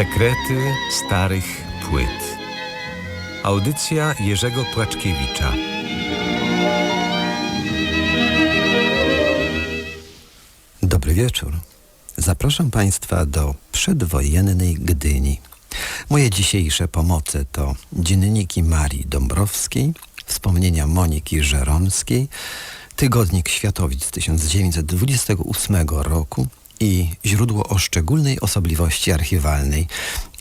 Sekrety starych płyt. Audycja Jerzego Płaczkiewicza. Dobry wieczór. Zapraszam Państwa do przedwojennej Gdyni. Moje dzisiejsze pomoce to dzienniki Marii Dąbrowskiej, wspomnienia Moniki Żeromskiej, Tygodnik Światowic z 1928 roku i źródło o szczególnej osobliwości archiwalnej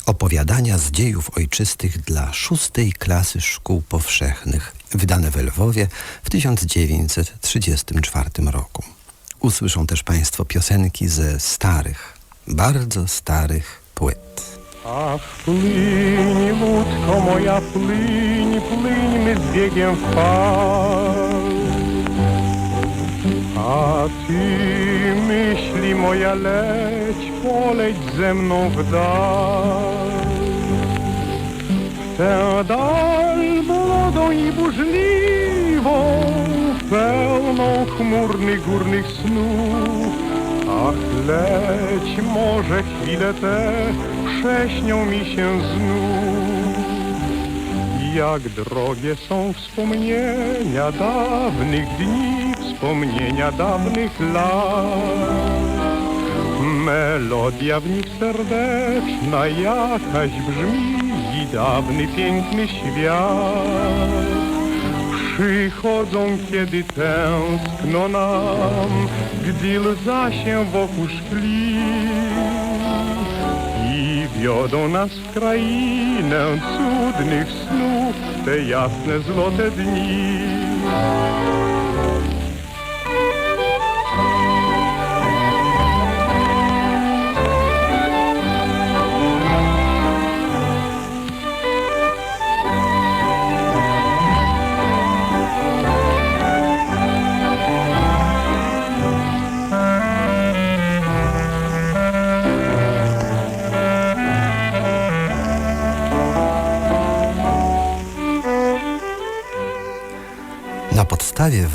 opowiadania z dziejów ojczystych dla szóstej klasy szkół powszechnych, wydane w Lwowie w 1934 roku. Usłyszą też Państwo piosenki ze starych, bardzo starych płyt. Ach, płyń, łódko moja, płyń, płyń, my z biegiem w fal. A ty, myśli moja, leć, poleć ze mną w dal. W tę dal młodą i burzliwą, pełną chmurnych górnych snów. Ach, leć, może chwilę te prześnią mi się znów. Jak drogie są wspomnienia dawnych dni, wspomnienia dawnych lat. Melodia w nich serdeczna jakaś brzmi i dawny piękny świat. Przychodzą, kiedy tęskno nam, gdy łza się wokół szkli i wiodą nas w krainę cudnych snów te jasne, złote dni.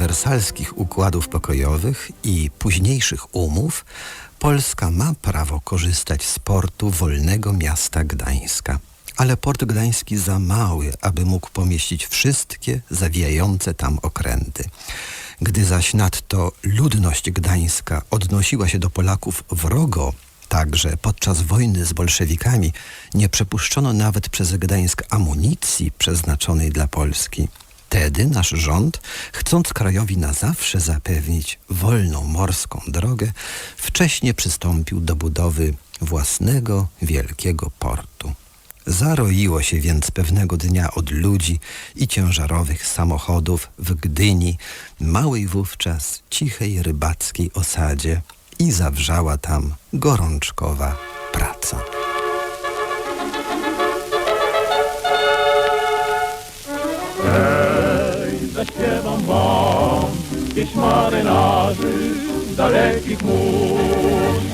Wersalskich układów pokojowych i późniejszych umów Polska ma prawo korzystać z portu wolnego miasta Gdańska. Ale port gdański za mały, aby mógł pomieścić wszystkie zawijające tam okręty. Gdy zaś nadto ludność gdańska odnosiła się do Polaków wrogo, Także podczas wojny z bolszewikami nie przepuszczono nawet przez Gdańsk amunicji przeznaczonej dla Polski. Wtedy nasz rząd, chcąc krajowi na zawsze zapewnić wolną morską drogę, wcześnie przystąpił do budowy własnego wielkiego portu. Zaroiło się więc pewnego dnia od ludzi i ciężarowych samochodów w Gdyni, małej wówczas cichej rybackiej osadzie i zawrzała tam gorączkowa praca. Pieśń marynarzy z dalekich mórz.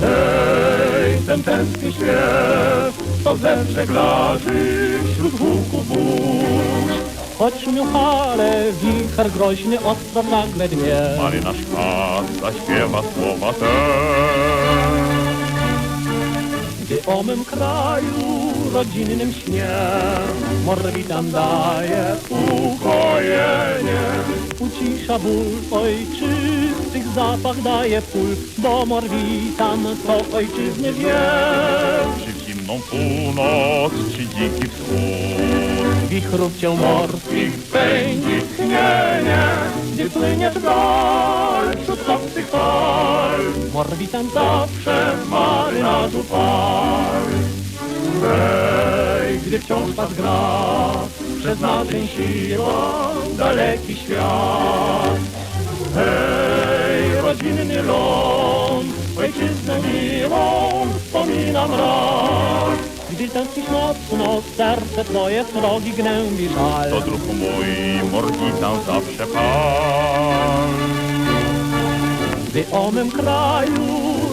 Hej, ten tęskny śpiew, to ze żeglarzy wśród huków burz. Choć fale, wicher groźny ostro nagle dnie. Marynarz Pat zaśpiewa słowa te. Gdy o mym kraju, rodzinnym śnie, Morwitan daje Ukojenie, ucisza ból ojczystych zapach daje pól, bo Morwitan to ojczyzny wie. czy zimną północ, czy dziki wschód. Wichrów cię morskich pędzi tchnienie, gdy płynie w dal wśród obcych fal. Morwitan Zawsze marynarzu pal. Hej, gdy wciąż was gra, przeznaczeń siła, daleki świat. Hej, rodzinny ląd, ojczyznę miłą, wspominam raz. Gdy tęsknisz mocno, serce twoje srogi gnębi żal. To druh mój, Morgitan zawsze pan. Gdy o mym kraju,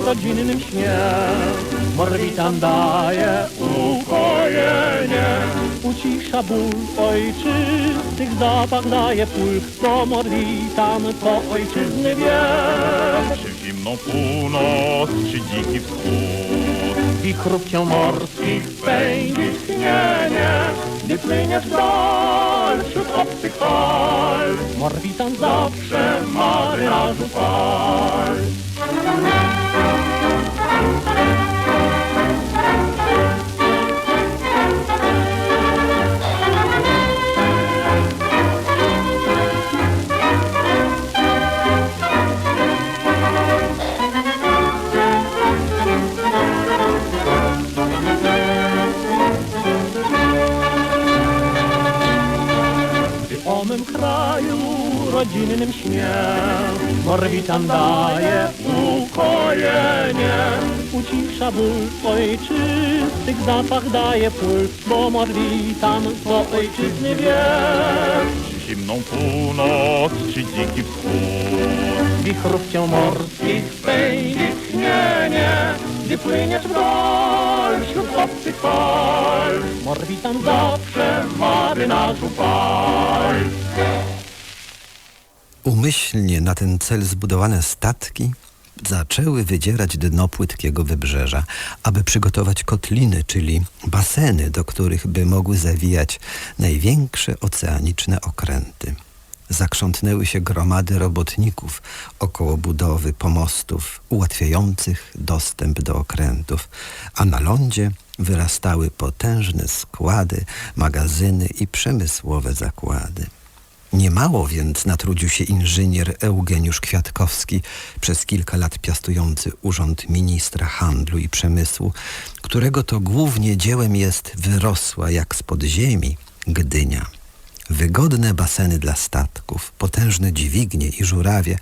rodzinnym śnie, Morwitan daje Ukojenie, ucisza ból ojczystych zapach daje pól, bo Morwitan to ojczyzny wie. czy zimną północ, czy dziki wschód. wichrów cię morskich pędzi tchnienie, gdy płyniesz w dal wśród obcych fal. Morwitan zawsze marynarzu fal. Gdy Morwitan daje ukojenie. Ucisza ból ojczystych zapach daje pól Bo Morwitan to ojczyzny wie. Czy zimną północ, czy dziki wschód. Wichrów cię morskich pędzi tchnienie Gdy płyniesz w dal wśród obcych fal. Morwitan zawsze marynarzu fal Umyślnie na ten cel zbudowane statki zaczęły wydzierać dno płytkiego wybrzeża, aby przygotować kotliny, czyli baseny, do których by mogły zawijać największe oceaniczne okręty. Zakrzątnęły się gromady robotników około budowy pomostów ułatwiających dostęp do okrętów, a na lądzie wyrastały potężne składy, magazyny i przemysłowe zakłady. Niemało więc natrudził się inżynier Eugeniusz Kwiatkowski, przez kilka lat piastujący urząd ministra handlu i przemysłu, którego to głównie dziełem jest wyrosła jak spod ziemi Gdynia. Wygodne baseny dla statków, potężne dźwignie i żurawie,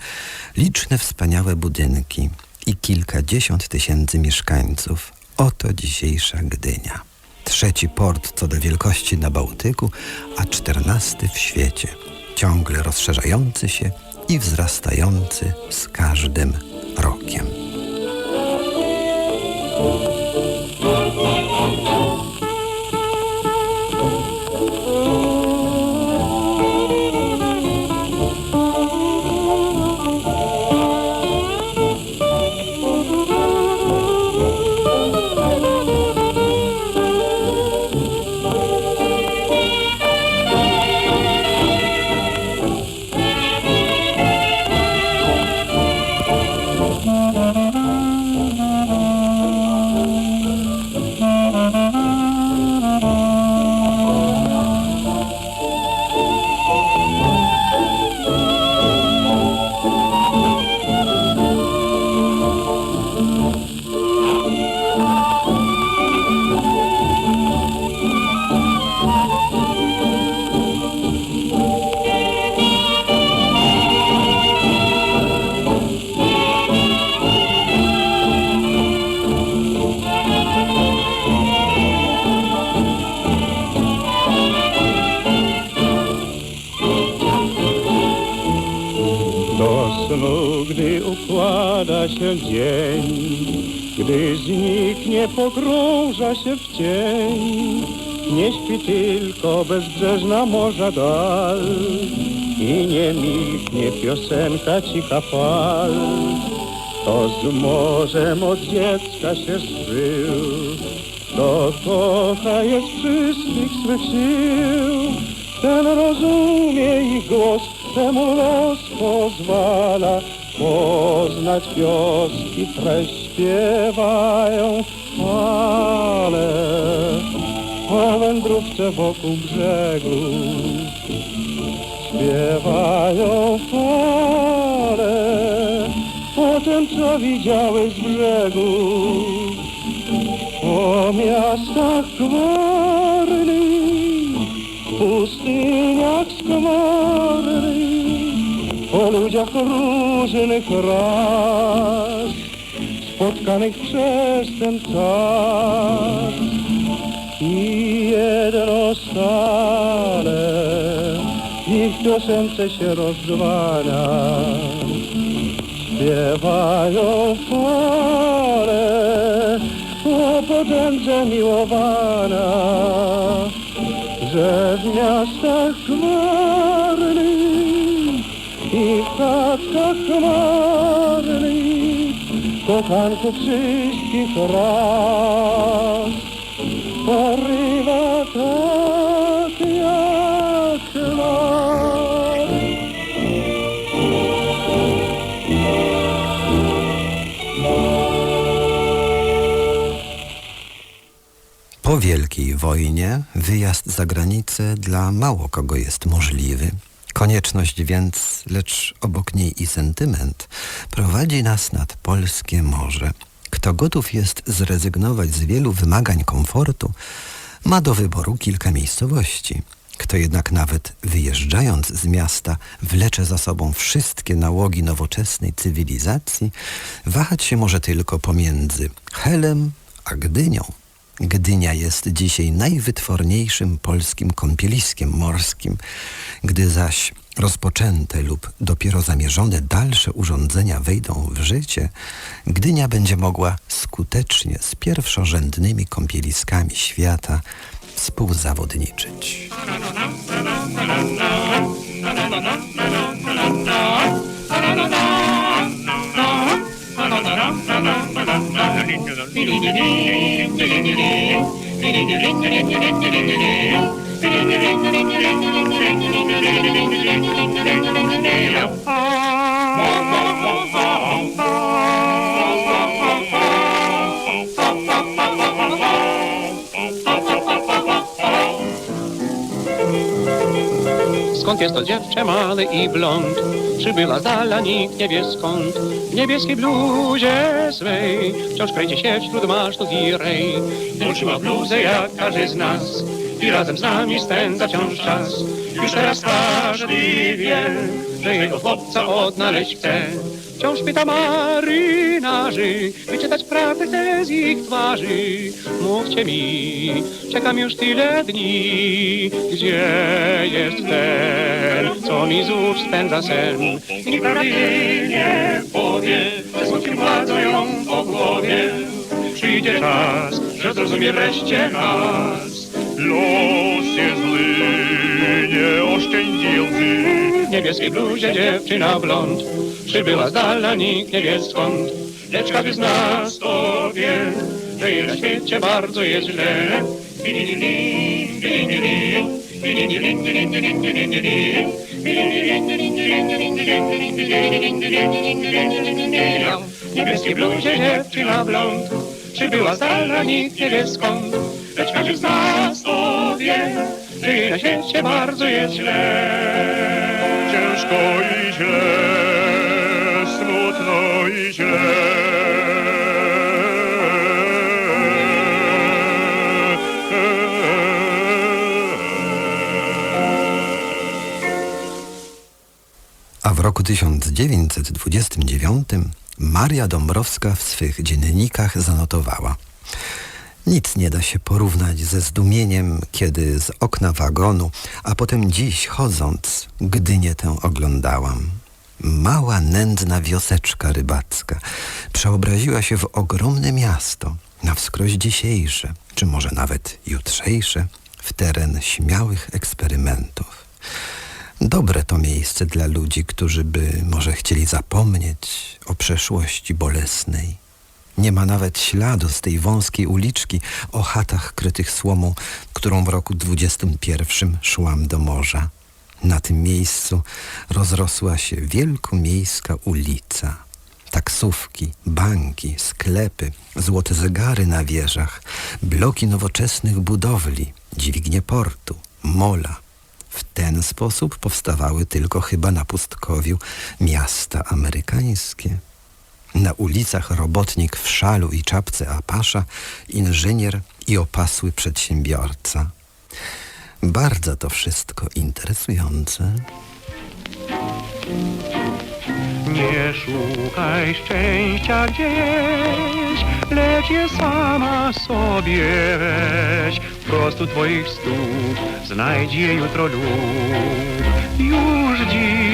liczne wspaniałe budynki i kilkadziesiąt tysięcy mieszkańców. Oto dzisiejsza Gdynia. Trzeci port co do wielkości na Bałtyku, a czternasty w świecie. Ciągle rozszerzający się i wzrastający z każdym rokiem. Gdy zniknie, pogrąża się w cień. Nie śpi tylko bezbrzeżna morza dal i nie milknie piosenka cicha fal. To z morzem od dziecka się zżył, to kocha jest wszystkich swych sił. Ten rozumie ich głos, temu los pozwala poznać wioski, treść śpiewają fale o wędrówce wokół brzegu. Śpiewają fale o tym, co widziały z brzegu. O miastach gwarnych, pustyniach skwarnych, o ludziach różnych ras, spotkanych przez ten czas. I jedno stale ich piosence się rozdwania. Śpiewają fale o potędze miłowana, że w miastach chmarnych i w chatkach chmarnych kochankę wszystkich raz. Porywa tak jak nas. Po Wielkiej Wojnie wyjazd za granicę dla mało kogo jest możliwy. Konieczność więc, lecz obok niej i sentyment, prowadzi nas nad polskie morze. Kto gotów jest zrezygnować z wielu wymagań komfortu, ma do wyboru kilka miejscowości. Kto jednak nawet wyjeżdżając z miasta wlecze za sobą wszystkie nałogi nowoczesnej cywilizacji, wahać się może tylko pomiędzy Helem a Gdynią. Gdynia jest dzisiaj najwytworniejszym polskim kąpieliskiem morskim, gdy zaś rozpoczęte lub dopiero zamierzone dalsze urządzenia wejdą w życie, Gdynia będzie mogła skutecznie z pierwszorzędnymi kąpieliskami świata współzawodniczyć. Oh, Skąd jest to dziewczę male i blond? Przybyła z dala, nikt nie wie skąd. W niebieskiej bluzie swej wciąż kręci się wśród masztów i rej. Uczyła bluzę jak każdy z nas i razem z nami spędza wciąż czas. Już teraz każdy wie, że jego chłopca odnaleźć chce. Wciąż pyta marynarzy, wyczytać prawdę chcę z ich twarzy. Mówcie mi, czekam już tyle dni, gdzie jest ten, co mi znów spędza sen. I prawdy nie powie, że słodkim władzą ją po głowie. Przyjdzie czas, że zrozumie wreszcie nas. Los jest zły, nie oszczędzi niebieskiej bluzie dziewczyna blond. Przybyła z dala, nikt nie wie skąd. Lecz każdy z nas to wie Że jej na świecie bardzo jest źle niebieskiej bluzie dziewczyna blond. Przybyła z dala, nikt nie wie skąd. Lecz każdy z nas to wie Że jej na świecie bardzo jest źle Ciężko i źle, smutno i źle. A w roku 1929 Maria Dąbrowska w swych dziennikach zanotowała Nic nie da się porównać ze zdumieniem, kiedy z okna wagonu, a potem dziś chodząc, Gdynię tę oglądałam. Mała, nędzna wioseczka rybacka przeobraziła się w ogromne miasto, na wskroś dzisiejsze, czy może nawet jutrzejsze, w teren śmiałych eksperymentów. Dobre to miejsce dla ludzi, którzy by może chcieli zapomnieć o przeszłości bolesnej. Nie ma nawet śladu z tej wąskiej uliczki o chatach krytych słomą, którą w roku 21 szłam do morza. Na tym miejscu rozrosła się wielkomiejska ulica. Taksówki, banki, sklepy, złote zegary na wieżach, bloki nowoczesnych budowli, dźwignie portu, mola. W ten sposób powstawały tylko chyba na pustkowiu miasta amerykańskie. Na ulicach robotnik w szalu i czapce apasza, inżynier i opasły przedsiębiorca. Bardzo to wszystko interesujące. Nie szukaj szczęścia gdzieś, lecz je sama sobie weź. Prostu twoich stóp znajdź je jutro lub już dziś.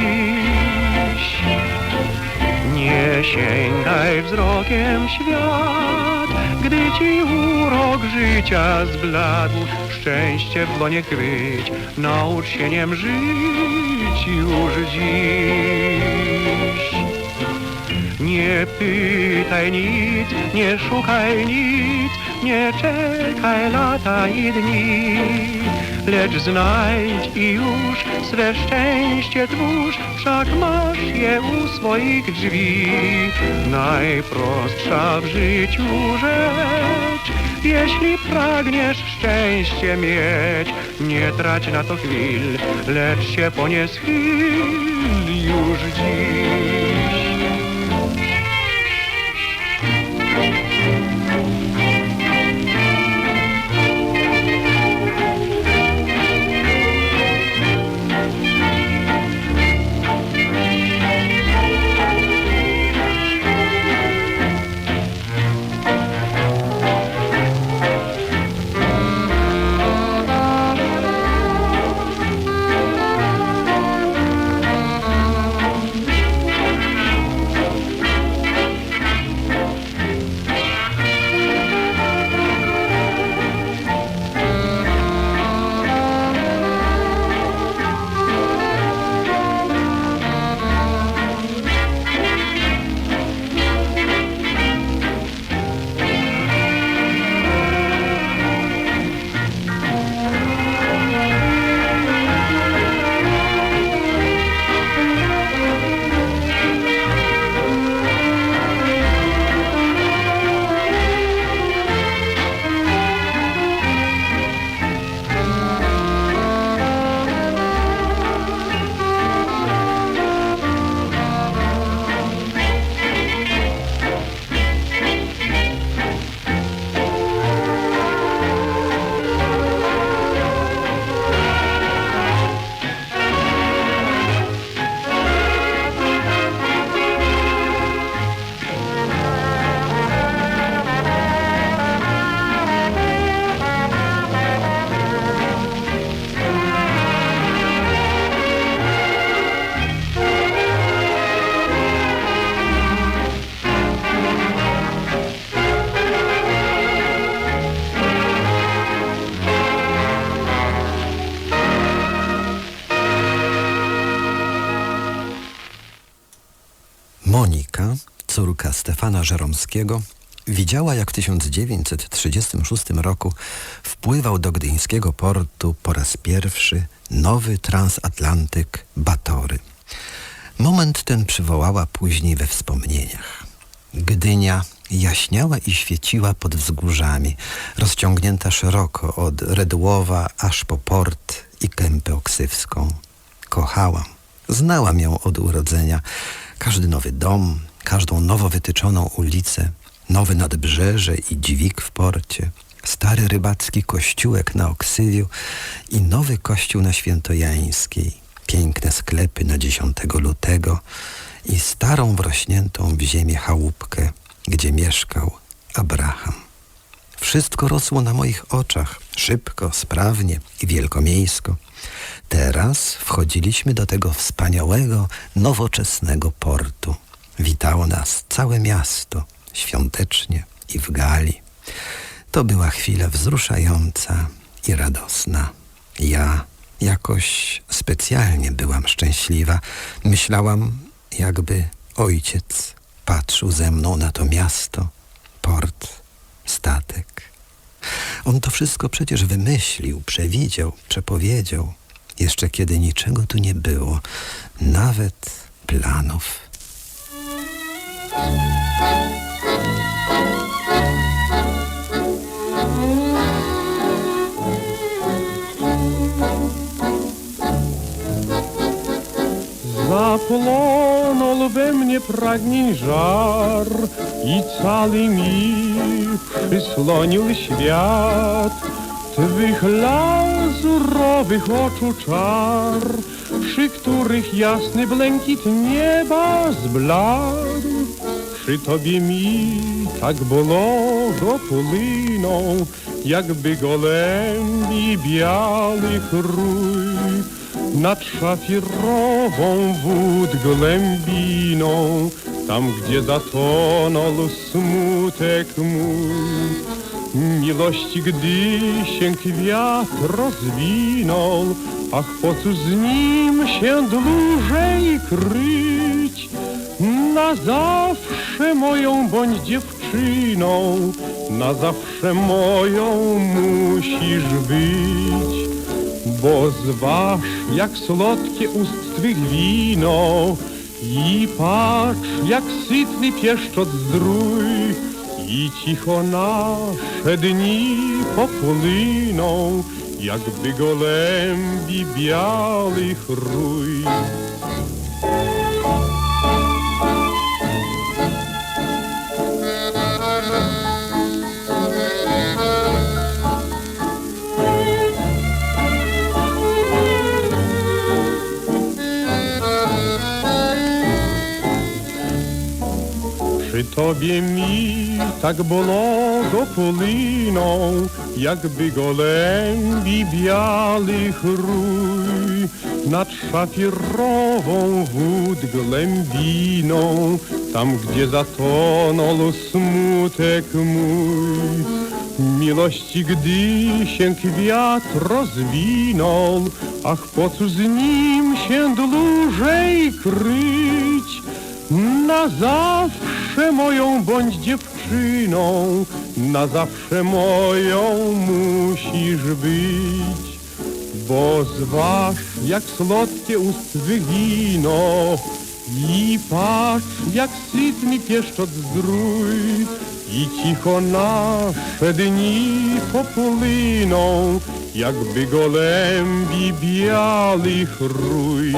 Nie sięgaj wzrokiem świat, gdy ci urok życia zbladł. Szczęście w dłonie kryć, naucz się niem żyć już dziś. Nie pytaj nic, nie szukaj nic, nie czekaj lata i dni. Lecz znajdź i już swe szczęście twórz, wszak masz je u swoich drzwi. Najprostsza w życiu rzecz, jeśli pragniesz szczęście mieć, nie trać na to chwil, lecz się po nie schyl już dziś. Stefana Żeromskiego, widziała jak w 1936 roku wpływał do gdyńskiego portu po raz pierwszy nowy transatlantyk Batory. Moment ten przywołała później we wspomnieniach. Gdynia jaśniała i świeciła pod wzgórzami, rozciągnięta szeroko od Redłowa aż po port i Kępę Oksywską. Kochałam, znałam ją od urodzenia. Każdy nowy dom, każdą nowo wytyczoną ulicę, nowe nadbrzeże i dźwig w porcie, stary rybacki kościółek na Oksywiu i nowy kościół na Świętojańskiej, piękne sklepy na 10 lutego i starą wrośniętą w ziemię chałupkę, gdzie mieszkał Abraham. Wszystko rosło na moich oczach, szybko, sprawnie i wielkomiejsko. Teraz wchodziliśmy do tego wspaniałego, nowoczesnego portu. Witało nas całe miasto, świątecznie i w gali. To była chwila wzruszająca i radosna. Ja jakoś specjalnie byłam szczęśliwa. Myślałam, jakby ojciec patrzył ze mną na to miasto, port, statek. On to wszystko przecież wymyślił, przewidział, przepowiedział, jeszcze kiedy niczego tu nie było, nawet planów. Zapłonął we mnie pragnień żar i cały mi przysłonił świat Twych lazurowych oczu czar, przy których jasny błękit nieba zbladł. Przy tobie mi tak bologo płyną, jakby gołębi białych rój nad szafirową wód głębiną, tam gdzie zatonął smutek mój. Miłości, gdy się kwiat rozwinął, ach po cóż z nim się dłużej kryć? Na zawsze moją bądź dziewczyną, na zawsze moją musisz być. Bo zważ, jak słodkie ust twych wino i patrz, jak sytny pieszczot zdrój i cicho nasze dni popłyną, jakby gołębi białych rój. Tobie mi tak bologo płyną, jakby gołębi białych rój. Nad szafirową wód głębiną, tam gdzie zatonął smutek mój. Miłości, gdy się kwiat rozwinął, ach po cóż z nim się dłużej kryć? Na zawsze moją bądź dziewczyną, na zawsze moją musisz być. Bo zważ, jak słodkie ust wygino i patrz, jak sytny pieszczot zdrój i cicho nasze dni popłyną, jakby gołębi białych rój.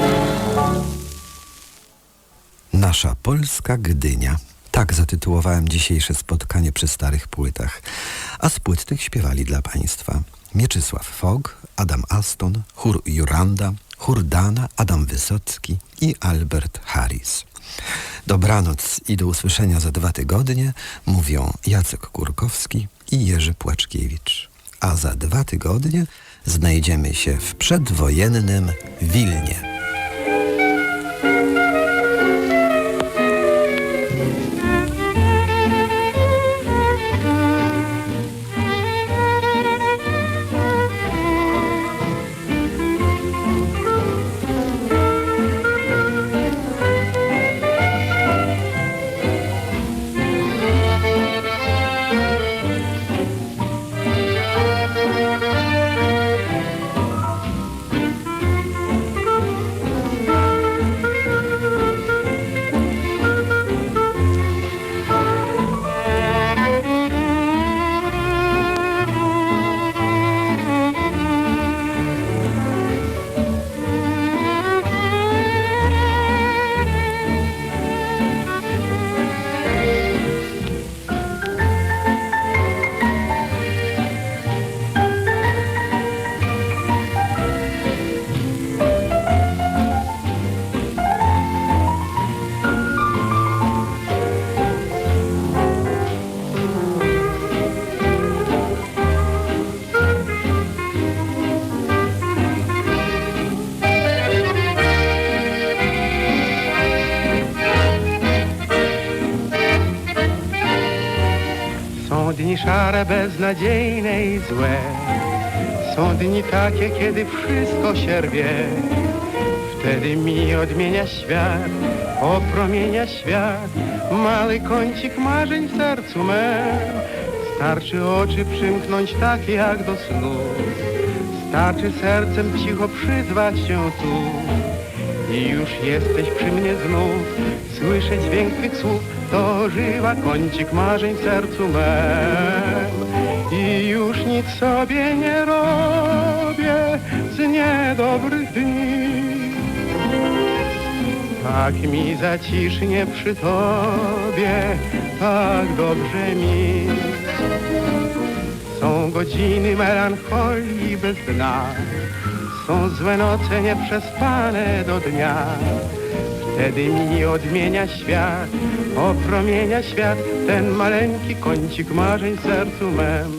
Nasza polska Gdynia. Tak zatytułowałem dzisiejsze spotkanie przy starych płytach. A z płyt tych śpiewali dla Państwa Mieczysław Fog, Adam Aston, chór Juranda, chór Dana, Adam Wysocki i Albert Harris. Dobranoc i do usłyszenia za dwa tygodnie mówią Jacek Kurkowski i Jerzy Płaczkiewicz. A za dwa tygodnie znajdziemy się w przedwojennym Wilnie. Beznadziejne i złe. Są dni takie, kiedy wszystko się rwie. Wtedy mi odmienia świat, opromienia świat. Mały kącik marzeń w sercu mem. Starczy oczy przymknąć tak jak do snu. Starczy sercem cicho przyzwać się tu. I już jesteś przy mnie znów Słyszę dźwięk twych słów To żyła kącik marzeń w sercu mem I już nic sobie nie robię Z niedobrych dni. Tak mi zacisznie przy tobie Tak dobrze mi. Są godziny melancholii bez dna. Są złe noce nieprzespane do dnia. Wtedy mi odmienia świat, opromienia świat ten maleńki kącik marzeń sercu mem.